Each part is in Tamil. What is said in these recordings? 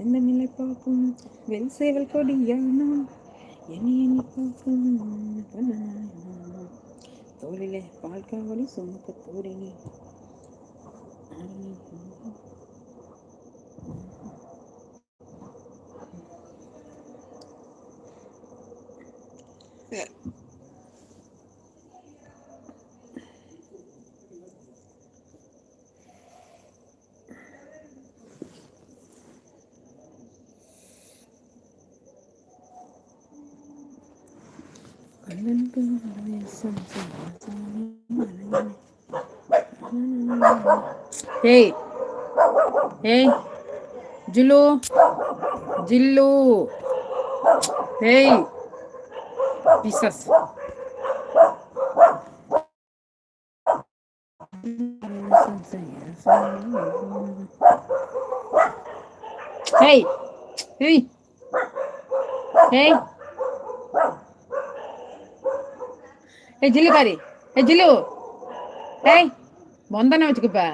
செந்தமில்லை பார்க்கும் வெல் சேவல் கொடியானோ? எண்ணி எண்ணி பார்க்கும் தோளிலே பால் காவடி சுமக்க தோறினி Ei! Ei! Dilu! Dilu! Ei! Pissas! Ei! Ei! Ei! এই ঝিলু কারি এই ঝিলু এই বন্ধ হচ্ছে কিপা।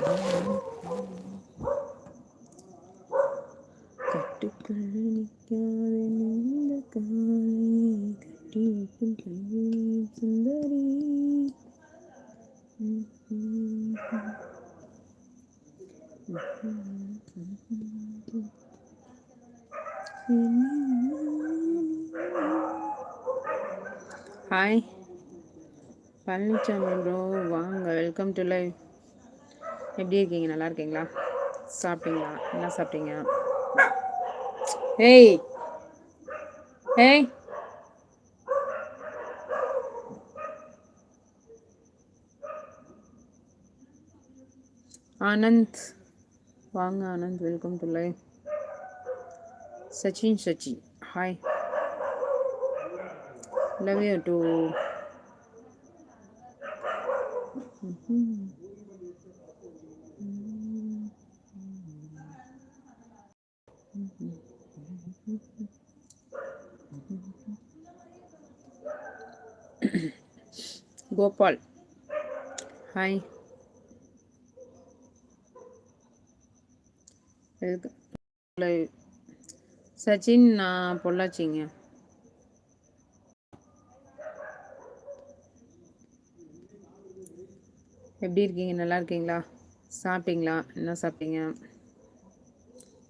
Thank you. தரணும் சர்க்கம் சர்க்கம் செய்யாட்டும் நிற்காத நீண்ட காலை கட்டி வைக்கும் கையில் சுந்தரி. ஹாய் பழனிசாமி ப்ரோ வாங்க வெல்கம் டு லைவ் எப்படி இருக்கீங்க? நல்லா இருக்கீங்களா? சாப்பிட்டீங்களா? என்ன சாப்பிட்டீங்க? ஏய் ஏய் ஆனந்த் வாங்க Anand welcome to live Sachin Sachi hi love you too Gopal. Hi Sachin நான் பொள்ளாச்சிங்க. எப்படி இருக்கீங்க? நல்லா இருக்கீங்களா? சாப்பிட்டீங்களா? என்ன சாப்பிட்டீங்க?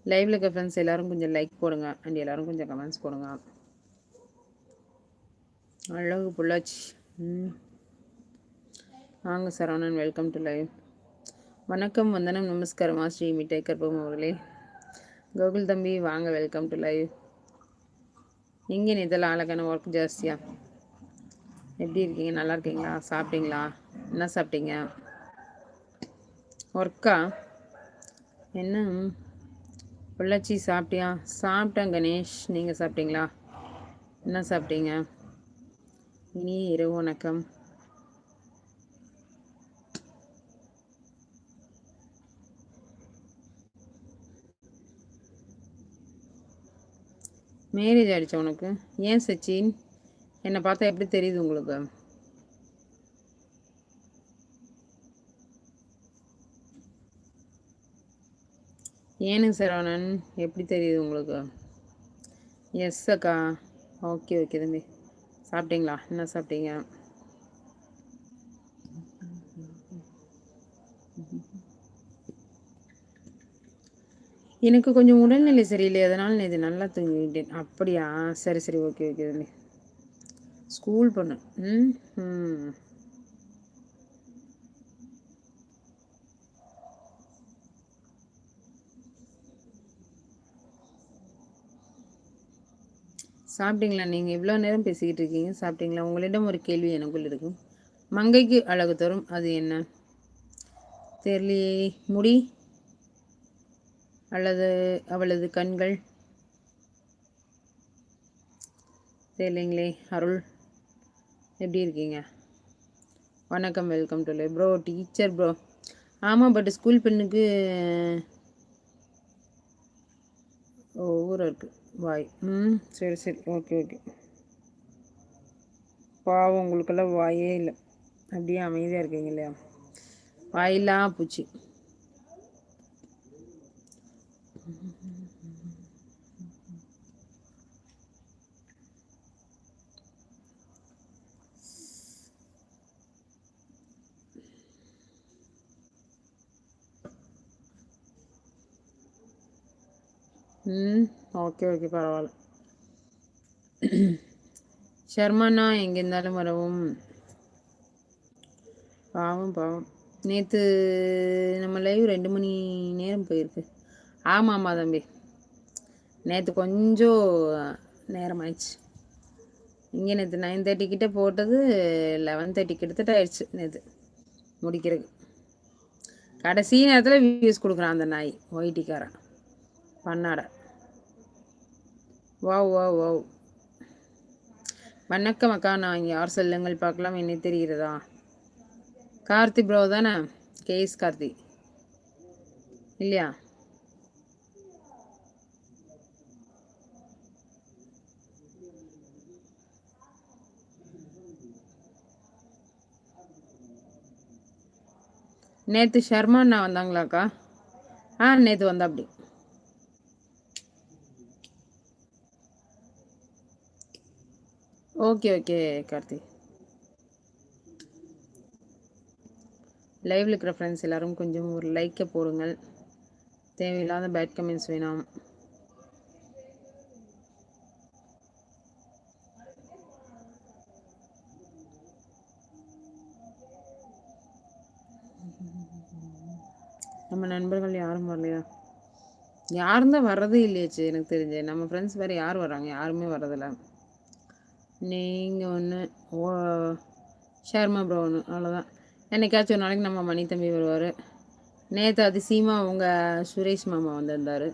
லைவில் இருக்க ஃப்ரெண்ட்ஸ் எல்லோரும் கொஞ்சம் லைக் போடுங்க. அண்ட் எல்லோரும் கொஞ்சம் கமெண்ட்ஸ் போடுங்க. அழகு பொள்ளாச்சி. ம். வாங்க சரவணன் வெல்கம் டு லைவ் வணக்கம் வந்தனம் நமஸ்காரமா. ஸ்ரீ மிட்டாய் கற்பகம் அவர்களே. கோகுல் தம்பி வாங்க. வெல்கம் டு லைவ் எங்கே இதெல்லாம் அழகான ஒர்க் ஜாஸ்தியாக எப்படி இருக்கீங்க? நல்லா இருக்கீங்களா? சாப்பிட்டீங்களா? என்ன சாப்பிட்டீங்க? ஒர்க்கா என்ன? பொள்ளாச்சி சாப்பிட்டியா? சாப்பிட்டேன் கணேஷ். நீங்கள் சாப்பிட்டீங்களா? என்ன சாப்பிட்டீங்க? இனிய இரவு வணக்கம். மேரேஜ் ஆகிடுச்சா உனக்கு? ஏன் சச்சின்? என்னை பார்த்தா எப்படி தெரியுது உங்களுக்கு? ஏனுங்க சரவணன் எப்படி தெரியுது உங்களுக்கு? எஸ் அக்கா. ஓகே ஓகே தம்பி. சாப்பிட்டீங்களா? என்ன சாப்பிட்டீங்க? எனக்கு கொஞ்சம் உடல்நிலை சரியில்லை. அதனால் நான் இது நல்லா தூங்கிட்டேன். அப்படியா? சரி சரி ஓகே ஓகே ஸ்கூல் பொண்ணு ம் ம். சாப்பிட்டீங்களா? நீங்கள் இவ்வளோ நேரம் பேசிக்கிட்டு இருக்கீங்க. சாப்பிட்டீங்களா? உங்களிடம் ஒரு கேள்வி எனக்குள் இருக்கும். மங்கைக்கு அழகு தரும். அது என்ன? தெரியலையே. முடி? அல்லது அவளது கண்கள்? தெரியலைங்களே. அருள் எப்படி இருக்கீங்க? வணக்கம். Welcome to bro teacher bro. ஆமாம் பட் ஸ்கூல் பெண்ணுக்கு ஊரம் இருக்குது வாய் ம் சரி சரி. ஓகே ஓகே பாவம் உங்களுக்கெல்லாம் வாயே இல்லை. அப்படியே அமைதியாக இருக்கீங்க இல்லையா? வாயில்லாம் பூச்சி. ம். ஓகே ஓகே பரவாயில்ல ஷர்மாண்ணா எங்கே இருந்தாலும் வரவும். பாவம் பாவம். நேற்று நம்ம லைவ் ரெண்டு மணி நேரம் போயிருக்கு. ஆமாம் ஆமாம் தம்பி. நேற்று கொஞ்சம் நேரம் ஆயிடுச்சு இங்கே நேற்று நைன் தேர்ட்டி கிட்டே போட்டது லெவன் தேர்ட்டி கிட்டத்தட்ட ஆயிடுச்சு நேற்று முடிக்கிறதுக்கு. கடைசி நேரத்தில் வியூஸ் கொடுக்குறான் அந்த நாய் ஒயிட்டிக்காரன் பண்ணாடை. Wow wow wow. வணக்கம் அக்கா நான் யார் சொல்லுங்கள் பார்க்கலாம் என்ன தெரிகிறதா? கார்த்தி ப்ரோ தானே? கேஎஸ் கார்த்தி. இல்லையா? நேற்று ஷர்மா அண்ணா வந்தாங்களாக்கா ஆ நேற்று வந்தா அப்படி ஓகே ஓகே கார்த்தி. லைவில் இருக்கிற ஃப்ரெண்ட்ஸ் எல்லோரும் கொஞ்சம் ஒரு லைக்கை போடுங்கள். தேவையில்லாத பேட் கமெண்ட்ஸ் வேணாம். நம்ம நண்பர்கள் யாரும் வரலையா? யாரும் தான் வர்றதே இல்லையாச்சு எனக்கு தெரிஞ்சு. நம்ம ஃப்ரெண்ட்ஸ் வேறு யார் வர்றாங்க? யாருமே வர்றதில்லை. நீங்கள் ஒன்று ஓ ஷர்மா ப்ரோ ஒன்று அவ்வளோதான் என்னைக்காச்சும் ஒரு நாளைக்கு நம்ம மணி தம்பி வருவார். நேற்று அதிசயமாக அவங்க சுரேஷ் மாமா வந்திருந்தார்.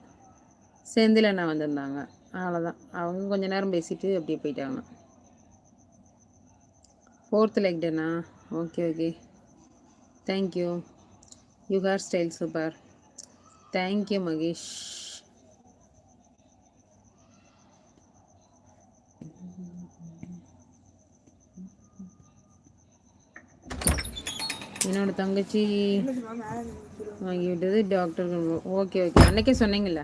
செந்தில் அண்ணா வந்திருந்தாங்க. அவ்வளோதான் அவங்க கொஞ்ச நேரம் பேசிட்டு அப்படியே போயிட்டாங்க. Fourth like டேண்ணா okay okay thank you you hair style super thank you Mahesh என்னோட தங்கச்சி வாங்கி விட்டது. டாக்டர் ஓகே ஓகே அன்னைக்கே சொன்னீங்கல்ல?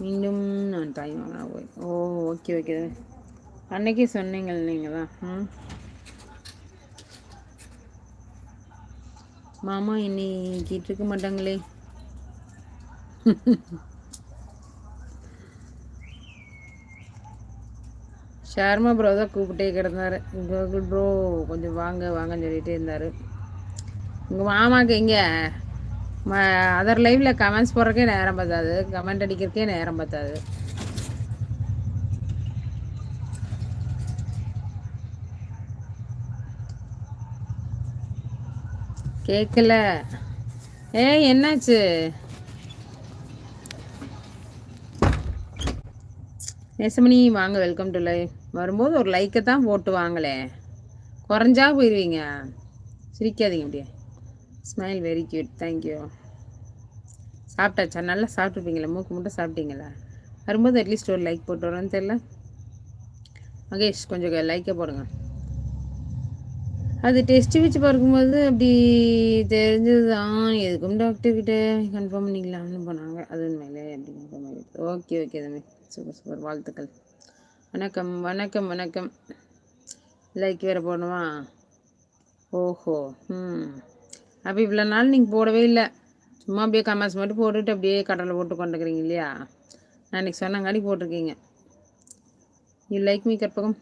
மீண்டும் நான் தாய் வாங்கினா போய் ஓ ஓகே ஓகே அன்னைக்கே சொன்னீங்கள் நீங்கள் தான் ம். மாமா இன்னி கேட்டிருக்க மாட்டாங்களே? ஷர்மா ப்ரோ தான் கூப்பிட்டே கிடந்தார். கோகுல் ப்ரோ கொஞ்சம் வாங்க வாங்கன்னு சொல்லிகிட்டே இருந்தார். உங்கள் மாமாவுக்கு எங்கே? அதர் லைவில் கமெண்ட்ஸ் போடுறக்கே நேரம் பார்த்தாது கமெண்ட் அடிக்கிறக்கே நேரம் பார்த்தாது கேட்கல ஏ என்னாச்சு? நெசமணி வாங்க வெல்கம் டு லைவ் வரும்போது ஒரு லைக்கை தான் போட்டு வாங்களே. குறைஞ்சா போயிடுவீங்க சிரிக்காதீங்க அப்படியே. ஸ்மைல் வெரி க்யூட் தேங்க்யூ சாப்பிட்டாச்சா? நல்லா சாப்பிட்ருப்பீங்களா மூக்கு மட்டும் சாப்பிட்டீங்களா? வரும்போது அட்லீஸ்ட் ஒரு லைக் போட்டு வரோன்னு தெரில மகேஷ் கொஞ்சம் லைக்கை போடுங்க. அது டெஸ்ட் வச்சு பார்க்கும்போது அப்படி தெரிஞ்சது தான் எதுக்கும் டாக்டர்கிட்ட கன்ஃபார்ம் பண்ணிக்கலாம்னு போனாங்க. அது உண்மையிலே அப்படி கன்ஃபார்ம் ஆகிடுது ஓகே ஓகே தம்பி. Super super. வாழ்த்துக்கள். வணக்கம் வணக்கம் வணக்கம். லைக் வேறு போடணுமா? ஓஹோ ம். அப்போ இவ்வளோ நாள் நீங்கள் போடவே இல்லை. சும்மா அப்படியே கமெண்ட்ஸ் மட்டும் போட்டுட்டு அப்படியே கடலை போட்டு கொண்டுக்கிறீங்க இல்லையா? நான் இன்றைக்கி சொன்னங்காடி போட்டிருக்கீங்க. You like me Karpagam?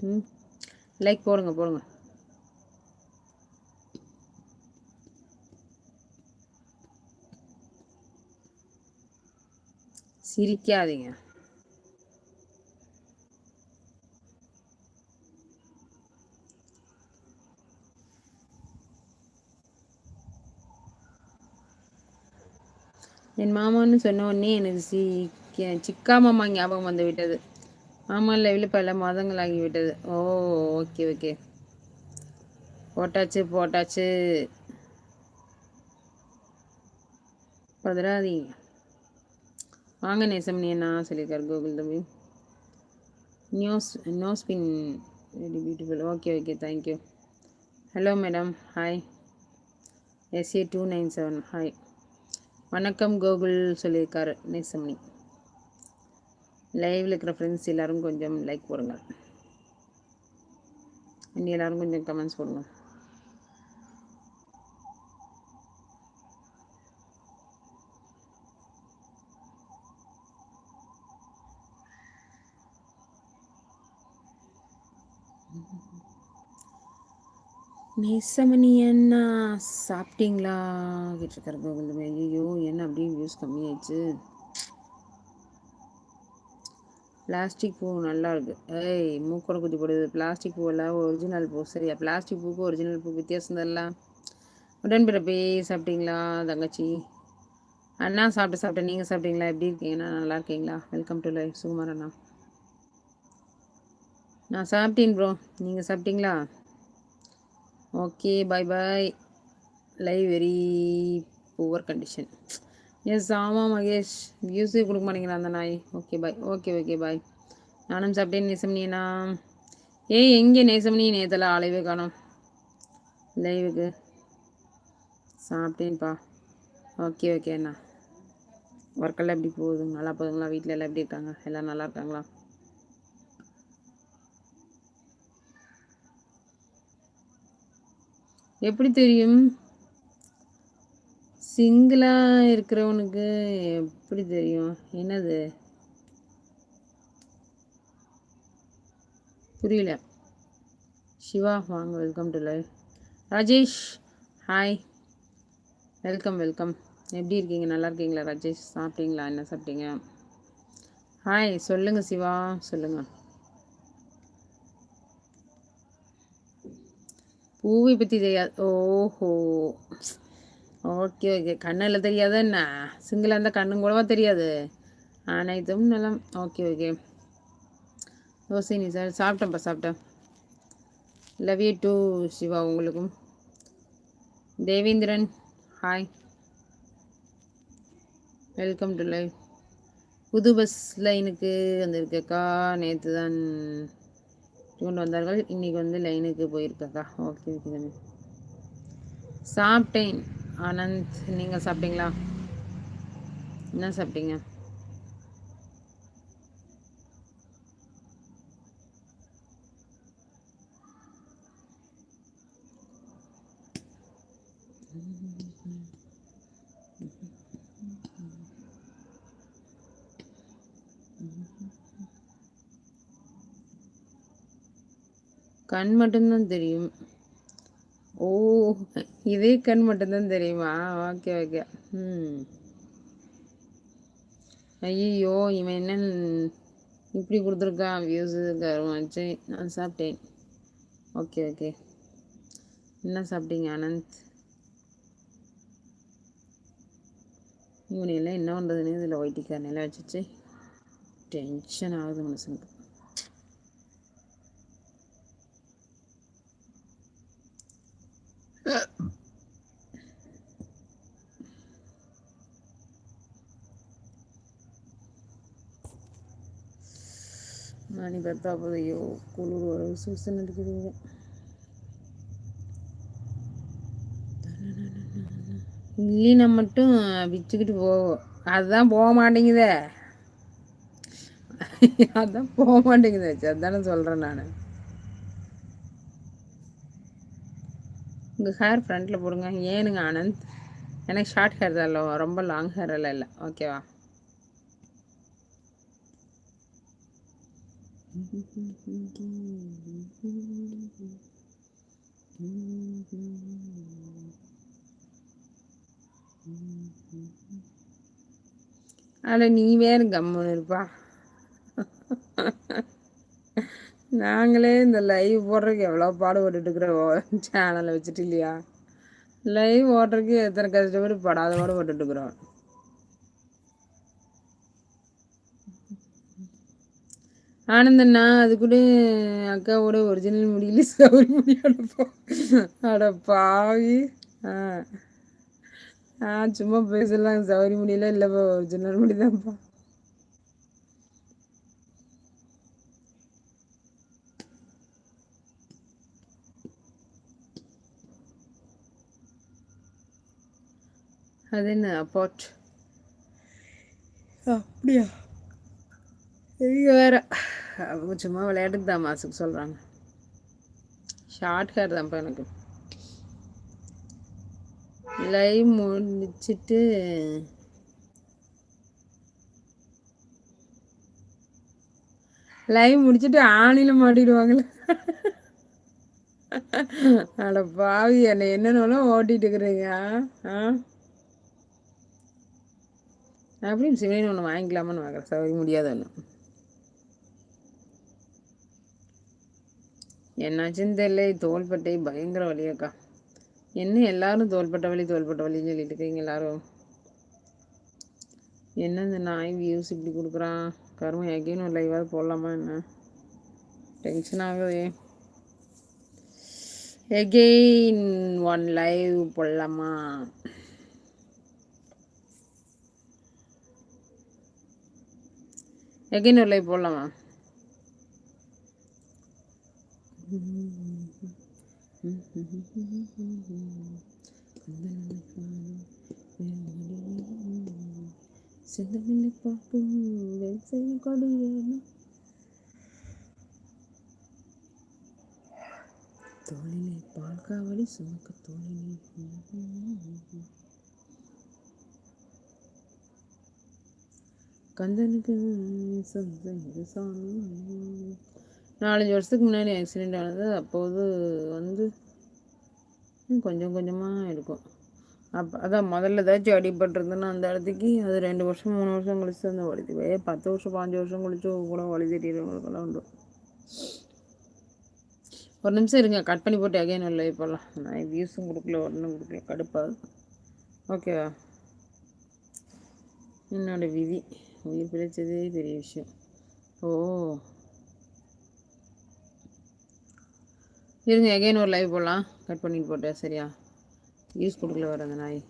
ம். லைக் போடுங்க போடுங்க. சிரிக்காதீங்க. என் மாமான்னு சொன்ன உடனே எனக்கு சி சிக்கா மாமா ஞாபகம் வந்து விட்டது. மாமா லைவில் பல மாதங்கள் ஆகிவிட்டது ஓ ஓகே ஓகே போட்டாச்சு போட்டாச்சு. பதராதி வாங்க நேசம் நீ என்ன சொல்லியிருக்காரு கோகுல் தம்பி. News no spin very beautiful okay okay thank you hello madam hi SA two nine seven hi வணக்கம் கோகுல் சொல்லியிருக்காரு நேசமணி. லைவில் இருக்கிற ஃப்ரெண்ட்ஸ் எல்லோரும் கொஞ்சம் லைக் போடுங்க. இனி எல்லோரும் கொஞ்சம் கமெண்ட்ஸ் போடுங்க. நேசமணி அண்ணா சாப்பிட்டீங்களா? கேட்டிருக்காரு கோவிந்தமே ஐயோ என்ன அப்படியே வியூஸ் கம்மியாயிடுச்சு. பிளாஸ்டிக் பூ நல்லா இருக்கு. ஏய் மூக்கோட குத்தி போடுது. பிளாஸ்டிக் பூவெல்லாம் ஒரிஜினல் பூ. சரியா பிளாஸ்டிக் பூக்கு ஒரிஜினல் பூ வித்தியாசம் தான் உடன்பிறப்பே சாப்பிட்டீங்களா தங்கச்சி? அண்ணா சாப்பிட்டு சாப்பிட்டேன் நீங்கள் சாப்பிட்டீங்களா? எப்படி இருக்கீங்கண்ணா நல்லா இருக்கீங்களா? வெல்கம் டு லைஃப் சுகுமார் அண்ணா. நான் சாப்பிட்டேன் ப்ரோ நீங்கள் சாப்பிட்டீங்களா? Okay bye bye live very poor condition yes ஆமாம் மகேஷ். வியூஸே கொடுக்க மாட்டேங்கிறா அந்த நாய். Okay bye okay okay bye நானும் சாப்பிட்டேன் நேசம்னியனா ஏய் எங்கே நேசம்னி நேத்தில் அலைவே காணும். லைவுக்கு சாப்பிட்டேன்ப்பா. ஓகே ஓகே அண்ணா. ஒர்க்கெல்லாம் எப்படி போகுது? நல்லா போகுதுங்களா? வீட்டில் எல்லாம் எப்படி இருக்காங்க? எல்லாம் நல்லா இருக்காங்களா? எப்படி தெரியும்? சிங்கிளாக இருக்கிறவனுக்கு எப்படி தெரியும்? என்னது? புரியல. சிவா வாங்க welcome to live Rajesh hi welcome welcome எப்படி இருக்கீங்க? நல்லா இருக்கீங்களா? ராஜேஷ் சாப்பிட்டீங்களா? என்ன சாப்பிட்டீங்க? ஹாய் சொல்லுங்கள் சிவா சொல்லுங்கள் பூவை பற்றி தெரியாது ஓஹோ. Okay okay. கண்ணில் தெரியாத என்ன? சிங்கிளாக இருந்தால் கண்ணும் கூடவா தெரியாது? அனைத்தும் நலம். Okay okay. யோசினி சார் சாப்பிட்டேன்ப்பா சாப்பிட்டேன். லவ் யூ டூ சிவா உங்களுக்கும். Devendran hi welcome to live புது பஸ் லைனுக்கு வந்திருக்கக்கா நேற்று தான் கொண்டு வந்தார்கள். இன்றைக்கி வந்து லைனுக்கு போயிருக்கக்கா ஓகே ஓகே தம்பி சாப்பிட்டேன். ஆனந்த் நீங்கள் சாப்பிட்டீங்களா? என்ன சாப்பிட்டீங்க? கண் மட்டும்தான் தெரியும். ஓ இதே கண் மட்டும்தான் தெரியுமா? Okay okay. ம். ஐயோ இவன் என்ன இப்படி கொடுத்துருக்கான்? வியூஸு கருமாச்சு நான் சாப்பிட்டேன். Okay okay. என்ன சாப்பிட்டீங்க அனந்த்? இவனையெல்லாம் என்ன பண்ணுறதுன்னு இதில் ஒயிட்டிக்காரனையெல்லாம் வச்சுச்சு டென்ஷன் ஆகுது மனுஷனுக்கு. மணி பத்தா குளிர் ஒரு சூசன் அடிக்குதுங்க இல்லைன்னா மட்டும் விச்சுக்கிட்டு போவோம் அதுதான் போக மாட்டேங்குதே. அதான் போக மாட்டேங்குது. அதானே சொல்கிறேன் நான். உங்கள் ஹேர் ஃப்ரண்ட்டில் போடுங்க. ஏனுங்க ஆனந்த் எனக்கு ஷார்ட் ஹேர் தான் இல்லை ரொம்ப லாங் ஹேர் எல்லாம் இல்லை. ஓகேவா அட நீ வேறு கம்முன்னு இருப்பா. நாங்களே இந்த லைவ் போடுறதுக்கு எவ்வளோ பாடுபட்டு இருக்கிறோம் சேனலை வச்சுட்டு இல்லையா? லைவ் ஓடுறதுக்கு எத்தனை கஷ்டப்பட்டு படாத பாடுபட்டு இருக்கிறோம் ஆனந்தண்ணா அது கூட அக்காவோட ஒரிஜினல் முடியல. சவுரி முடியோட அட பாவி. ஆ. சும்மா பேசலாம். சவுரி முடியல இல்லைப்பா ஒரிஜினல் முடிதான்ப்பா. அது என்ன அப்பாட் அப்படியா? இங்கே வேற. சும்மா விளையாட்டுக்கு தான் மாசுக்கு சொல்கிறாங்க ஷார்ட் ஹேர் தான்ப்பா எனக்கு. லைவ் முடிச்சிட்டு லைவ் முடிச்சுட்டு ஆணில மாட்டிடுவாங்களே அட பாவி என்ன என்னென்னாலும் ஓட்டிட்டு இருக்கிறீங்க ஆ? அப்படின்னு சிவனி ஒன்று வாங்கிக்கலாமான்னு வாங்குறேன் சரி முடியாத ஒன்று என்னாச்சுன்னு தெரியல. தோள்பட்டை பயங்கர வழியாக்கா என்ன எல்லாரும் தோள்பட்ட வலி தோள்பட்ட வலின்னு சொல்லிட்டு இருக்கீங்க எல்லாரும்? என்ன இந்த நாய் வியூஸ் இப்படி கொடுக்குறான் கருமை எகைன்னு ஒரு லைவாக போடலாமா என்ன? டென்ஷன் ஆகுதே. எகெயின் ஒன் லைவ் போடலாமா? எகைன் ஒரு லைவ் போடலாமா? செந்தமில்லை பார்க்கும் கொடியான தோளிலே பால் காவலி சுமக்க தோழிலே கந்தனுக்கு சாமி. நாலஞ்சு வருஷத்துக்கு முன்னாடி ஆக்சிடெண்ட் ஆனது அப்போது வந்து கொஞ்சம் கொஞ்சமாக இருக்கும். அப்போ அதான் முதல்ல ஏதாச்சும் அடிபட்டிருந்தேன்னா அந்த இடத்துக்கு அது ரெண்டு வருஷம் மூணு வருஷம் கழிச்சு அந்த வழி தெரியும் பத்து வருஷம் பாஞ்சு வருஷம் கழிச்சு கூட வழி தெரியுறவங்களுக்கெல்லாம் உண்டு. ஒரு நிமிஷம் இருங்க கட் பண்ணி போட்டு அகைன் இல்லை இப்போல்லாம் நான் வியூஸும் கொடுக்கல ஒன்றும் கொடுக்கல கடுப்பாது ஓகேவா என்னோட விதி. உயிர் பிழைச்சதே பெரிய விஷயம். ஓ. இருங்க எகைன் ஒரு லைவ் போடலாம். கட் பண்ணிட்டு போட்டேன் சரியா? யூஸ் கொடுக்கல வர அந்த நாய்